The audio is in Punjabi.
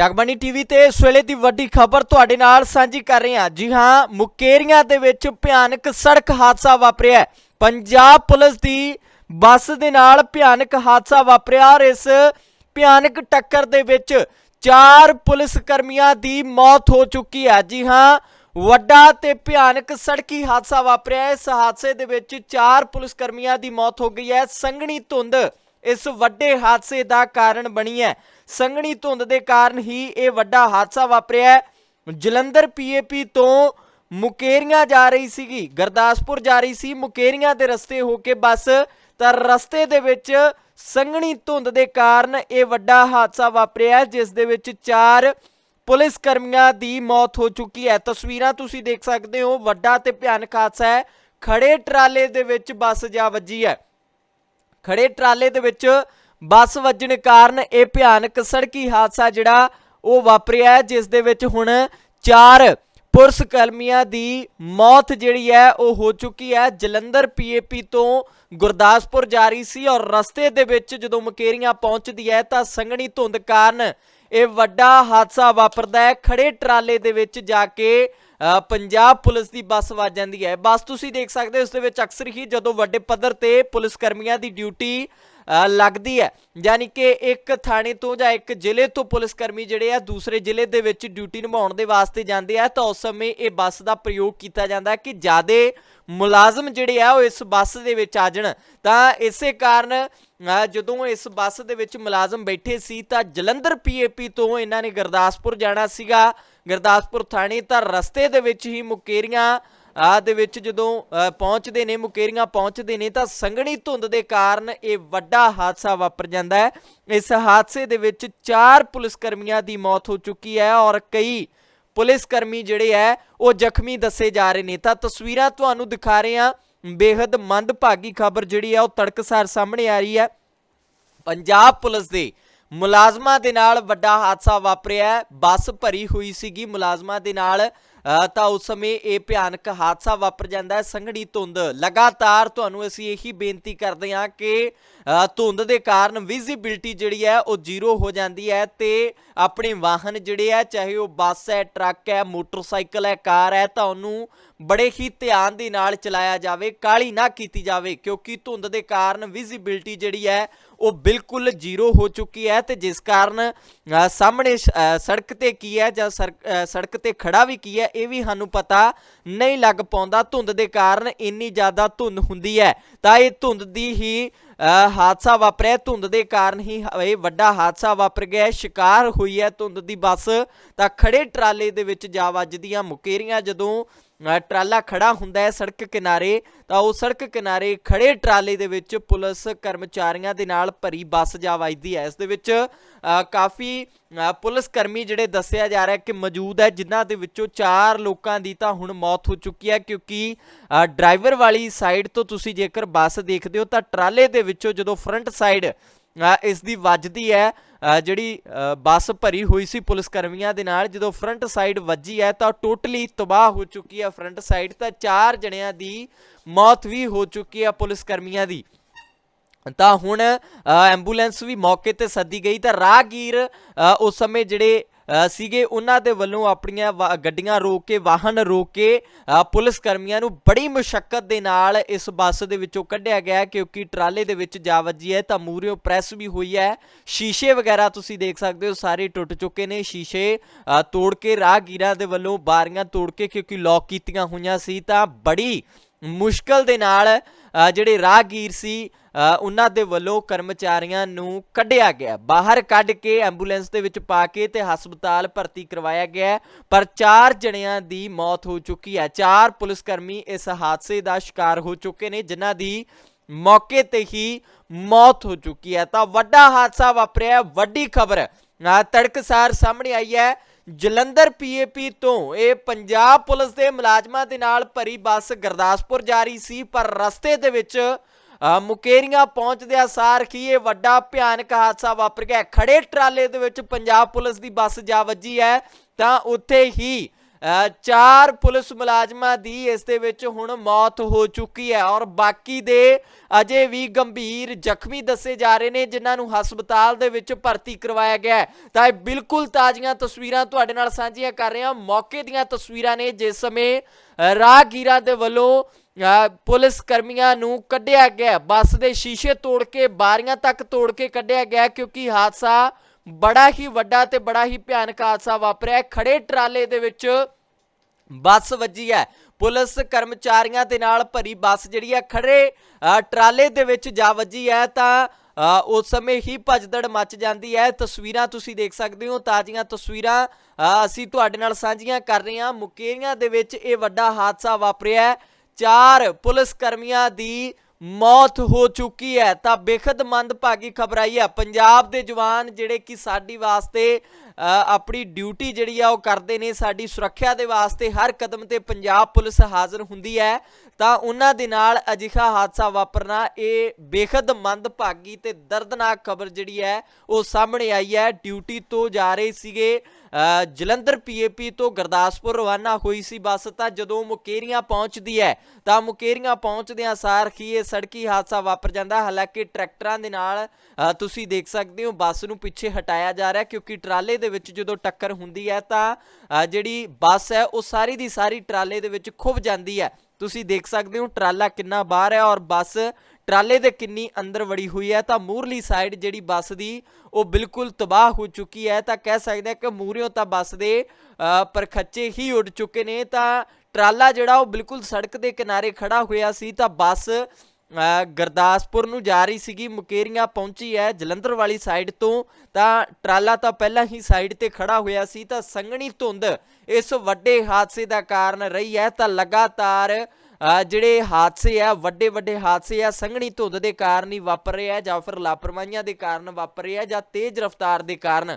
ਜਗਬਾਣੀ ਟੀਵੀ ਤੇ ਇਸ ਵੇਲੇ ਦੀ ਵੱਡੀ ਖਬਰ ਤੁਹਾਡੇ ਨਾਲ ਸਾਂਝੀ ਕਰ ਰਹੇ ਹਾਂ। ਜੀ ਹਾਂ, ਮੁਕੇਰੀਆਂ ਦੇ ਵਿੱਚ ਭਿਆਨਕ ਸੜਕ ਹਾਦਸਾ ਵਾਪਰਿਆ ਪੰਜਾਬ ਪੁਲਿਸ ਦੀ ਬੱਸ ਦੇ ਨਾਲ ਭਿਆਨਕ ਹਾਦਸਾ ਵਾਪਰਿਆ ਔਰ ਇਸ ਭਿਆਨਕ ਟੱਕਰ ਦੇ ਵਿੱਚ ਚਾਰ ਪੁਲਿਸ ਕਰਮੀਆਂ ਦੀ ਮੌਤ ਹੋ ਚੁੱਕੀ ਹੈ। ਜੀ ਹਾਂ, ਵੱਡਾ ਤੇ ਭਿਆਨਕ ਸੜਕੀ ਹਾਦਸਾ ਵਾਪਰਿਆ ਇਸ ਹਾਦਸੇ ਦੇ ਵਿੱਚ ਚਾਰ ਪੁਲਿਸ ਕਰਮੀਆਂ ਦੀ ਮੌਤ ਹੋ ਗਈ ਹੈ। ਸੰਘਣੀ ਧੁੰਦ ਇਸ ਵੱਡੇ ਹਾਦਸੇ ਦਾ ਕਾਰਨ ਬਣੀ ਹੈ। ਸੰਘਣੀ ਧੁੰਦ ਦੇ ਕਾਰਨ ਹੀ ਇਹ ਵੱਡਾ ਹਾਦਸਾ ਵਾਪਰਿਆ ਹੈ। ਜਲੰਧਰ ਪੀਏਪੀ ਤੋਂ ਮੁਕੇਰੀਆਂ ਜਾ ਰਹੀ ਸੀਗੀ। ਗੁਰਦਾਸਪੁਰ ਜਾ ਰਹੀ ਸੀ। ਮੁਕੇਰੀਆਂ ਦੇ ਰਸਤੇ ਹੋ ਕੇ ਬੱਸ ਤਾਂ ਰਸਤੇ ਦੇ ਵਿੱਚ ਸੰਘਣੀ ਧੁੰਦ ਦੇ ਕਾਰਨ ਇਹ ਵੱਡਾ ਹਾਦਸਾ ਵਾਪਰਿਆ ਜਿਸ ਦੇ ਵਿੱਚ ਚਾਰ ਪੁਲਿਸ ਕਰਮੀਆਂ ਦੀ ਮੌਤ ਹੋ ਚੁੱਕੀ ਹੈ। ਤਸਵੀਰਾਂ ਤੁਸੀਂ ਦੇਖ ਸਕਦੇ ਹੋ। ਵੱਡਾ ਤੇ ਭਿਆਨਕ ਹਾਦਸਾ ਹੈ। ਖੜੇ ਟਰਾਲੇ ਦੇ ਵਿੱਚ ਬੱਸ ਜਾ ਵੱਜੀ ਹੈ। ਖੜੇ ਟਰਾਲੇ ਦੇ ਵਿੱਚ ਬੱਸ ਵੱਜਣ ਕਾਰਨ ਇਹ ਭਿਆਨਕ ਸੜਕੀ ਹਾਦਸਾ ਜਿਹੜਾ ਉਹ ਵਾਪਰਿਆ ਹੈ, ਜਿਸ ਦੇ ਵਿੱਚ ਹੁਣ ਚਾਰ ਪੁਲਿਸ ਕਰਮੀਆਂ ਦੀ ਮੌਤ ਜਿਹੜੀ ਹੈ ਉਹ ਹੋ ਚੁੱਕੀ ਹੈ। ਜਲੰਧਰ ਪੀਏਪੀ ਤੋਂ ਗੁਰਦਾਸਪੁਰ ਜਾ ਰਹੀ ਸੀ ਔਰ ਰਸਤੇ ਦੇ ਵਿੱਚ ਜਦੋਂ ਮਕੇਰੀਆਂ ਪਹੁੰਚਦੀ ਹੈ ਤਾਂ ਸੰਘਣੀ ਧੁੰਦ ਕਾਰਨ ਇਹ ਵੱਡਾ ਹਾਦਸਾ ਵਾਪਰਦਾ ਹੈ। ਖੜੇ ਟਰਾਲੇ ਦੇ ਵਿੱਚ ਜਾ ਕੇ ਪੰਜਾਬ ਪੁਲਿਸ ਦੀ ਬੱਸ ਵੱਜ ਜਾਂਦੀ ਹੈ। ਬੱਸ ਤੁਸੀਂ ਦੇਖ ਸਕਦੇ ਹੋ ਉਸ ਦੇ ਵਿੱਚ ਅਕਸਰ ਹੀ ਜਦੋਂ ਵੱਡੇ ਪੱਧਰ ਤੇ ਪੁਲਿਸ ਕਰਮੀਆਂ ਦੀ ਡਿਊਟੀ ਲੱਗਦੀ ਹੈ। ਯਾਨੀ ਕਿ ਇੱਕ ਥਾਣੇ ਤੋਂ ਜਾਂ ਇੱਕ ਜ਼ਿਲ੍ਹੇ ਤੋਂ ਪੁਲਿਸ ਕਰਮੀ ਜਿਹੜੇ ਆ, ਦੂਸਰੇ ਜ਼ਿਲ੍ਹੇ ਦੇ ਵਿੱਚ ਡਿਊਟੀ ਨਿਭਾਉਣ ਦੇ ਵਾਸਤੇ ਜਾਂਦੇ ਆ, ਤਾਂ ਉਸ ਸਮੇਂ ਇਹ ਬੱਸ ਦਾ ਪ੍ਰਯੋਗ ਕੀਤਾ ਜਾਂਦਾ ਕਿ ਜਿਆਦੇ ਮੁਲਾਜ਼ਮ ਜਿਹੜੇ ਆ, ਉਹ ਇਸ ਬੱਸ ਦੇ ਵਿੱਚ ਆ ਜਾਣ। ਤਾਂ ਇਸੇ ਕਾਰਨ ਜਦੋਂ ਇਸ ਬੱਸ ਦੇ ਵਿੱਚ ਮੁਲਾਜ਼ਮ ਬੈਠੇ ਸੀ, ਤਾਂ ਜਲੰਧਰ ਪੀਏਪੀ ਤੋਂ ਇਹਨਾਂ ਨੇ ਗੁਰਦਾਸਪੁਰ ਜਾਣਾ ਸੀਗਾ। ਗੁਰਦਾਸਪੁਰ ਥਾਣੇ ਤਾਂ ਰਸਤੇ ਦੇ ਵਿੱਚ ਹੀ ਮੁਕੇਰੀਆਂ ਆ ਦੇ ਵਿੱਚ ਜਦੋਂ ਪਹੁੰਚਦੇ ਨੇ, ਮੁਕੇਰੀਆਂ ਪਹੁੰਚਦੇ ਨੇ, ਤਾਂ ਸੰਘਣੀ ਧੁੰਦ ਦੇ ਕਾਰਨ ਇਹ ਵੱਡਾ ਹਾਦਸਾ ਵਾਪਰ ਜਾਂਦਾ ਹੈ। ਇਸ ਹਾਦਸੇ ਦੇ ਵਿੱਚ ਚਾਰ ਪੁਲਿਸ ਕਰਮੀਆਂ ਦੀ ਮੌਤ ਹੋ ਚੁੱਕੀ ਹੈ ਔਰ ਕਈ ਪੁਲਿਸ ਕਰਮੀ ਜਿਹੜੇ ਹੈ, ਉਹ ਜ਼ਖਮੀ ਦੱਸੇ ਜਾ ਰਹੇ ਨੇ। ਤਾਂ ਤਸਵੀਰਾਂ ਤੁਹਾਨੂੰ ਦਿਖਾ ਰਹੇ ਹਾਂ। ਬੇहद ਮੰਦਭਾਗੀ ਖਬਰ ਜਿਹੜੀ ਹੈ, ਉਹ ਤੜਕਸਾਰ ਸਾਹਮਣੇ ਆ ਰਹੀ ਹੈ। ਪੰਜਾਬ ਪੁਲਿਸ ਦੇ ਮੁਲਾਜ਼ਮਾਂ ਦੇ ਨਾਲ ਵੱਡਾ ਹਾਦਸਾ ਵਾਪਰਿਆ ਬੱਸ ਭਰੀ ਹੋਈ ਸੀਗੀ। ਮੁਲਾਜ਼ਮਾਂ ਦੇ ਨਾਲ ਤਾਂ ਉਸ ਸਮੇਂ ਇਹ ਭਿਆਨਕ ਹਾਦਸਾ ਵਾਪਰ ਜਾਂਦਾ ਹੈ, ਸੰਘਣੀ ਧੁੰਦ। ਲਗਾਤਾਰ ਤੁਹਾਨੂੰ ਅਸੀਂ ਇਹੀ ਬੇਨਤੀ ਕਰਦੇ ਹਾਂ ਕਿ ਧੁੰਦ ਦੇ ਕਾਰਨ ਵਿਜ਼ਿਬਿਲਟੀ ਜਿਹੜੀ ਹੈ, ਉਹ ਜ਼ੀਰੋ ਹੋ ਜਾਂਦੀ ਹੈ ਤੇ ਆਪਣੇ ਵਾਹਨ ਜਿਹੜੇ ਹੈ, ਚਾਹੇ ਉਹ ਬੱਸ ਹੈ, ਟਰੱਕ ਹੈ, ਮੋਟਰਸਾਈਕਲ ਹੈ, ਕਾਰ ਹੈ, ਤਾਂ ਉਹਨੂੰ ਬੜੇ ਹੀ ਧਿਆਨ ਦੇ ਨਾਲ ਚਲਾਇਆ ਜਾਵੇ ਕਾਲੀ ਨਾ ਕੀਤੀ ਜਾਵੇ, ਕਿਉਂਕਿ ਧੁੰਦ ਦੇ ਕਾਰਨ ਵਿਜ਼ਿਬਿਲਟੀ ਜਿਹੜੀ ਹੈ ਉਹ ਬਿਲਕੁਲ ਜ਼ੀਰੋ ਹੋ ਚੁੱਕੀ ਹੈ ਤੇ ਜਿਸ ਕਾਰਨ ਸਾਹਮਣੇ ਸੜਕ ਤੇ ਕੀ ਹੈ ਜਾਂ ਸੜਕ- ਤੇ ਖੜਾ ਵੀ ਕੀ ਹੈ ਇਹ ਵੀ ਸਾਨੂੰ ਪਤਾ ਨਹੀਂ ਲੱਗ ਪਾਉਂਦਾ। ਧੁੰਦ ਦੇ ਕਾਰਨ ਇੰਨੀ ਜ਼ਿਆਦਾ ਧੁੰਦ ਹੁੰਦੀ ਹੈ। ਤਾਂ ਇਹ ਧੁੰਦ ਦੀ ਹੀ ਅ, ਹਾਦਸਾ ਵਾਪਰਿਆ। ਧੁੰਦ ਦੇ ਕਾਰਨ ਹੀ ਇਹ ਵੱਡਾ ਹਾਦਸਾ ਵਾਪਰ ਗਿਆ ਸ਼ਿਕਾਰ ਹੋਈ ਹੈ ਧੁੰਦ ਦੀ ਬੱਸ। ਤਾਂ ਖੜੇ ਟਰਾਲੇ ਦੇ ਵਿੱਚ ਜਾ ਵੱਜਦੀਆਂ ਮੁਕੇਰੀਆਂ। ਜਦੋਂ ਟਰਾਲਾ ਖੜਾ ਹੁੰਦਾ ਹੈ ਸੜਕ ਕਿਨਾਰੇ, ਤਾਂ ਉਹ ਸੜਕ ਕਿਨਾਰੇ ਖੜੇ ਟਰਾਲੇ ਦੇ ਵਿੱਚ ਪੁਲਿਸ ਕਰਮਚਾਰੀਆਂ ਦੇ ਨਾਲ ਭਰੀ ਬੱਸ ਜਾ ਵੱਜਦੀ ਹੈ। ਇਸ ਦੇ ਵਿੱਚ ਕਾਫੀ ਪੁਲਿਸ ਕਰਮੀ ਜਿਹੜੇ ਦੱਸਿਆ ਜਾ ਰਿਹਾ ਕਿ ਮੌਜੂਦ ਹੈ, ਜਿਨ੍ਹਾਂ ਦੇ ਵਿੱਚੋਂ ਚਾਰ ਲੋਕਾਂ ਦੀ ਤਾਂ ਹੁਣ ਮੌਤ ਹੋ ਚੁੱਕੀ ਹੈ, ਕਿਉਂਕਿ ਡਰਾਈਵਰ ਵਾਲੀ ਸਾਈਡ ਤੋਂ ਤੁਸੀਂ ਜੇਕਰ ਬੱਸ ਦੇਖਦੇ ਹੋ, ਤਾਂ ਟਰਾਲੇ ਦੇ ਵਿੱਚੋਂ ਜਦੋਂ ਫਰੰਟ ਸਾਈਡ ਇਸ ਦੀ ਵੱਜਦੀ ਹੈ ਜਿਹੜੀ ਬੱਸ ਭਰੀ ਹੋਈ ਸੀ ਪੁਲਿਸ ਕਰਮੀਆਂ ਦੇ ਨਾਲ ਜਦੋਂ ਫਰੰਟ ਸਾਈਡ ਵੱਜੀ ਹੈ ਤਾਂ ਟੋਟਲੀ ਤਬਾਹ ਹੋ ਚੁੱਕੀ ਹੈ ਫਰੰਟ ਸਾਈਡ ਤਾਂ ਚਾਰ ਜਣਿਆਂ ਦੀ ਮੌਤ ਵੀ ਹੋ ਚੁੱਕੀ ਹੈ ਪੁਲਿਸ ਕਰਮੀਆਂ ਦੀ। ਤਾਂ ਹੁਣ ਅ, ਐਂਬੂਲੈਂਸ ਵੀ ਮੌਕੇ ਤੇ ਸੱਦੀ ਗਈ ਤਾਂ ਰਾਹਗੀਰ ਉਸ ਸਮੇਂ ਜਿਹੜੇ ਸੀਗੇ ਉਹਨਾਂ ਦੇ ਵੱਲੋਂ ਆਪਣੀਆਂ ਵਾ- ਗੱਡੀਆਂ ਰੋਕ ਕੇ, ਵਾਹਨ ਰੋਕ ਕੇ ਪੁਲਿਸ ਕਰਮੀਆਂ ਨੂੰ ਬੜੀ ਮੁਸ਼ਕਲ ਦੇ ਨਾਲ ਇਸ ਬੱਸ ਦੇ ਵਿੱਚੋਂ ਕੱਢਿਆ ਗਿਆ ਕਿਉਂਕਿ ਟਰਾਲੇ ਦੇ ਵਿੱਚ ਜਾ ਵੱਜੀ ਹੈ, ਤਾਂ ਮੂਰਿਓ ਪ੍ਰੈਸ ਵੀ ਹੋਈ ਹੈ। ਸ਼ੀਸ਼ੇ ਵਗੈਰਾ ਤੁਸੀਂ ਦੇਖ ਸਕਦੇ ਹੋ, ਸਾਰੇ ਟੁੱਟ ਚੁੱਕੇ ਨੇ। ਸ਼ੀਸ਼ੇ ਤੋੜ ਕੇ ਰਾਹਗੀਰਾਂ ਦੇ ਵੱਲੋਂ ਬਾਰੀਆਂ ਤੋੜ ਕੇ, ਕਿਉਂਕਿ ਲੌਕ ਕੀਤੀਆਂ ਹੋਈਆਂ ਸੀ, ਤਾਂ ਬੜੀ ਮੁਸ਼ਕਲ ਦੇ ਨਾਲ ਜਿਹੜੇ ਰਾਹਗੀਰ ਸੀ ਉਹਨਾਂ ਦੇ ਵੱਲੋਂ ਕਰਮਚਾਰੀਆਂ ਨੂੰ ਕੱਢਿਆ ਗਿਆ। ਬਾਹਰ ਕੱਢ ਕੇ ਐਂਬੂਲੈਂਸ ਦੇ ਵਿੱਚ ਪਾ ਕੇ ਤੇ ਹਸਪਤਾਲ ਭਰਤੀ ਕਰਵਾਇਆ ਗਿਆ ਪਰ ਚਾਰ ਜਣਿਆਂ ਦੀ ਮੌਤ ਹੋ ਚੁੱਕੀ ਹੈ। ਚਾਰ ਪੁਲਿਸ ਕਰਮੀ ਇਸ ਹਾਦਸੇ ਦਾ ਸ਼ਿਕਾਰ ਹੋ ਚੁੱਕੇ ਨੇ, ਜਿਨ੍ਹਾਂ ਦੀ ਮੌਕੇ ਤੇ ਹੀ ਮੌਤ ਹੋ ਚੁੱਕੀ ਹੈ। ਤਾਂ ਵੱਡਾ ਹਾਦਸਾ ਵਾਪਰਿਆ ਵੱਡੀ ਖਬਰ ਤੜਕਸਾਰ ਸਾਹਮਣੇ ਆਈ ਹੈ। ਜਲੰਧਰ ਪੀਏਪੀ ਤੋਂ ਇਹ ਪੰਜਾਬ ਪੁਲਿਸ ਦੇ ਮੁਲਾਜ਼ਮਾਂ ਦੇ ਨਾਲ ਭਰੀ ਬੱਸ ਗੁਰਦਾਸਪੁਰ ਜਾ ਰਹੀ ਸੀ, ਪਰ ਰਸਤੇ ਦੇ ਵਿੱਚ ਮੁਕੇਰੀਆਂ ਪਹੁੰਚਦਿਆਂ ਸਾਰ ਹੀ ਇਹ ਵੱਡਾ ਭਿਆਨਕ ਹਾਦਸਾ ਵਾਪਰ ਗਿਆ। ਖੜੇ ਟਰਾਲੇ ਦੇ ਵਿੱਚ ਪੰਜਾਬ ਪੁਲਿਸ ਦੀ ਬੱਸ ਜਾ ਵੱਜੀ ਹੈ, ਤਾਂ ਉੱਥੇ ਹੀ ਚਾਰ ਪੁਲਿਸ ਮੁਲਾਜ਼ਮਾਂ ਦੀ ਇਸ ਦੇ ਵਿੱਚ ਹੁਣ ਮੌਤ ਹੋ ਚੁੱਕੀ ਹੈ ਔਰ ਬਾਕੀ ਦੇ ਅਜੇ ਵੀ ਗੰਭੀਰ ਜ਼ਖਮੀ ਦੱਸੇ ਜਾ ਰਹੇ ਨੇ ਜਿਨ੍ਹਾਂ ਨੂੰ ਹਸਪਤਾਲ ਦੇ ਵਿੱਚ ਭਰਤੀ ਕਰਵਾਇਆ ਗਿਆ ਹੈ। ਤਾਂ ਇਹ ਬਿਲਕੁਲ ਤਾਜ਼ੀਆਂ ਤਸਵੀਰਾਂ ਤੁਹਾਡੇ ਨਾਲ ਸਾਂਝੀਆਂ ਕਰ ਰਹੇ ਹਾਂ। ਮੌਕੇ ਦੀਆਂ ਤਸਵੀਰਾਂ ਨੇ ਜਿਸ ਸਮੇਂ ਰਾਹਗੀਰਾਂ ਦੇ ਵੱਲੋਂ ਅ, ਪੁਲਿਸ ਕਰਮੀਆਂ ਨੂੰ ਕੱਢਿਆ ਗਿਆ ਬੱਸ ਦੇ ਸ਼ੀਸ਼ੇ ਤੋੜ ਕੇ ਬਾਰੀਆਂ ਤੱਕ ਤੋੜ ਕੇ ਕੱਢਿਆ ਗਿਆ ਕਿਉਂਕਿ ਹਾਦਸਾ ਬੜਾ ਹੀ ਵੱਡਾ ਤੇ ਬੜਾ ਹੀ ਭਿਆਨਕ ਹਾਦਸਾ ਵਾਪਰਿਆ ਹੈ। ਖੜੇ ਟਰਾਲੇ ਦੇ ਵਿੱਚ ਬੱਸ ਵੱਜੀ ਹੈ। ਪੁਲਿਸ ਕਰਮਚਾਰੀਆਂ ਦੇ ਨਾਲ ਭਰੀ ਬੱਸ ਜਿਹੜੀ ਹੈ ਖੜੇ ਟਰਾਲੇ ਦੇ ਵਿੱਚ ਜਾ ਵੱਜੀ ਹੈ ਤਾਂ ਉਸ ਸਮੇਂ ਹੀ ਭਜਦੜ ਮਚ ਜਾਂਦੀ ਹੈ। ਤਸਵੀਰਾਂ ਤੁਸੀਂ ਦੇਖ ਸਕਦੇ ਹੋ। ਤਾਜ਼ੀਆਂ ਤਸਵੀਰਾਂ ਅਸੀਂ ਤੁਹਾਡੇ ਨਾਲ ਸਾਂਝੀਆਂ ਕਰ ਰਹੇ ਹਾਂ। ਮੁਕੇਰੀਆਂ ਦੇ ਵਿੱਚ ਇਹ ਵੱਡਾ ਹਾਦਸਾ ਵਾਪਰਿਆ ਚਾਰ ਪੁਲਿਸ ਕਰਮੀਆਂ ਦੀ ਮੌਤ ਹੋ ਚੁੱਕੀ ਹੈ। ਤਾਂ ਬੇਖਦ ਮੰਦਭਾਗੀ ਖਬਰ ਆਈ ਹੈ। ਪੰਜਾਬ ਦੇ ਜਵਾਨ ਜਿਹੜੇ ਕਿ ਸਾਡੀ ਵਾਸਤੇ ਅ, ਆਪਣੀ ਡਿਊਟੀ ਜਿਹੜੀ ਆ ਉਹ ਕਰਦੇ ਨੇ ਸਾਡੀ ਸੁਰੱਖਿਆ ਦੇ ਵਾਸਤੇ ਹਰ ਕਦਮ ਤੇ ਪੰਜਾਬ ਪੁਲਿਸ ਹਾਜ਼ਰ ਹੁੰਦੀ ਹੈ। ਤਾਂ ਉਹਨਾਂ ਦੇ ਨਾਲ ਅਜਿਹਾ ਹਾਦਸਾ ਵਾਪਰਨਾ ਇਹ ਬੇਖਦ ਮੰਦਭਾਗੀ ਤੇ ਦਰਦਨਾਕ ਖਬਰ ਜਿਹੜੀ ਹੈ ਉਹ ਸਾਹਮਣੇ ਆਈ ਹੈ। ਡਿਊਟੀ ਤੋਂ ਜਾ ਰਹੇ ਸੀਗੇ ਅ, ਜਲੰਧਰ ਪੀਏਪੀ ਤੋਂ ਗੁਰਦਾਸਪੁਰ ਰਵਾਨਾ ਹੋਈ ਸੀ ਬੱਸ। ਤਾਂ ਜਦੋਂ ਮੁਕੇਰੀਆਂ ਪਹੁੰਚਦੀ ਹੈ ਤਾਂ ਮੁਕੇਰੀਆਂ ਪਹੁੰਚਦਿਆਂ ਸਾਰ ਹੀ ਇਹ ਸੜਕੀ ਹਾਦਸਾ ਵਾਪਰ ਜਾਂਦਾ। ਹਾਲਾਂਕਿ ਟਰੈਕਟਰਾਂ ਦੇ ਨਾਲ ਤੁਸੀਂ ਦੇਖ ਸਕਦੇ ਹੋ ਬੱਸ ਨੂੰ ਪਿੱਛੇ ਹਟਾਇਆ ਜਾ ਰਿਹਾ ਕਿਉਂਕਿ ਟਰਾਲੇ ਦੇ ਵਿੱਚ ਜਦੋਂ ਟੱਕਰ ਹੁੰਦੀ ਹੈ ਤਾਂ ਜਿਹੜੀ ਬੱਸ ਹੈ ਉਹ ਸਾਰੀ ਦੀ ਸਾਰੀ ਟਰਾਲੇ ਦੇ ਵਿੱਚ ਖੁੱਭ ਜਾਂਦੀ ਹੈ। ਤੁਸੀਂ ਦੇਖ ਸਕਦੇ ਹੋ ਟਰਾਲਾ ਕਿੰਨਾ ਬਾਹਰ ਹੈ ਔਰ ਬੱਸ ਟਰਾਲੇ ਦੇ ਕਿੰਨੀ ਅੰਦਰ ਵੜੀ ਹੋਈ ਹੈ। ਤਾਂ ਮੂਰਲੀ ਸਾਈਡ ਜਿਹੜੀ ਬੱਸ ਦੀ ਉਹ ਬਿਲਕੁਲ ਤਬਾਹ ਹੋ ਚੁੱਕੀ ਹੈ। ਤਾਂ ਕਹਿ ਸਕਦੇ ਹਾਂ ਕਿ ਮੂਰਿਓਂ ਤਾਂ ਬੱਸ ਦੇ ਅ, ਪਰਖੱਚੇ ਹੀ ਉੱਡ ਚੁੱਕੇ ਨੇ। ਤਾਂ ਟਰਾਲਾ ਜਿਹੜਾ ਉਹ ਬਿਲਕੁਲ ਸੜਕ ਦੇ ਕਿਨਾਰੇ ਖੜਾ ਹੋਇਆ ਸੀ। ਤਾਂ ਬੱਸ ਗੁਰਦਾਸਪੁਰ ਨੂੰ ਜਾ ਰਹੀ ਸੀਗੀ, ਮੁਕੇਰੀਆਂ ਪਹੁੰਚੀ ਹੈ ਜਲੰਧਰ ਵਾਲੀ ਸਾਈਡ ਤੋਂ। ਤਾਂ ਟਰਾਲਾ ਤਾਂ ਪਹਿਲਾਂ ਹੀ ਸਾਈਡ ਤੇ ਖੜਾ ਹੋਇਆ ਸੀ, ਤਾਂ ਸੰਘਣੀ ਧੁੰਦ ਇਸ ਵੱਡੇ ਹਾਦਸੇ ਦਾ ਕਾਰਨ ਰਹੀ ਹੈ। ਤਾਂ ਲਗਾਤਾਰ ਜਿਹੜੇ ਹਾਦਸੇ ਆ, ਵੱਡੇ ਵੱਡੇ ਹਾਦਸੇ ਆ, ਸੰਘਣੀ ਧੁੰਦ ਦੇ ਕਾਰਨ ਹੀ ਵਾਪਰ ਰਹੇ ਜਾਂ ਫਿਰ ਲਾਪਰਵਾਹੀਆਂ ਦੇ ਕਾਰਨ ਵਾਪਰ ਰਹੇ ਜਾਂ ਤੇਜ਼ ਰਫ਼ਤਾਰ ਦੇ ਕਾਰਨ।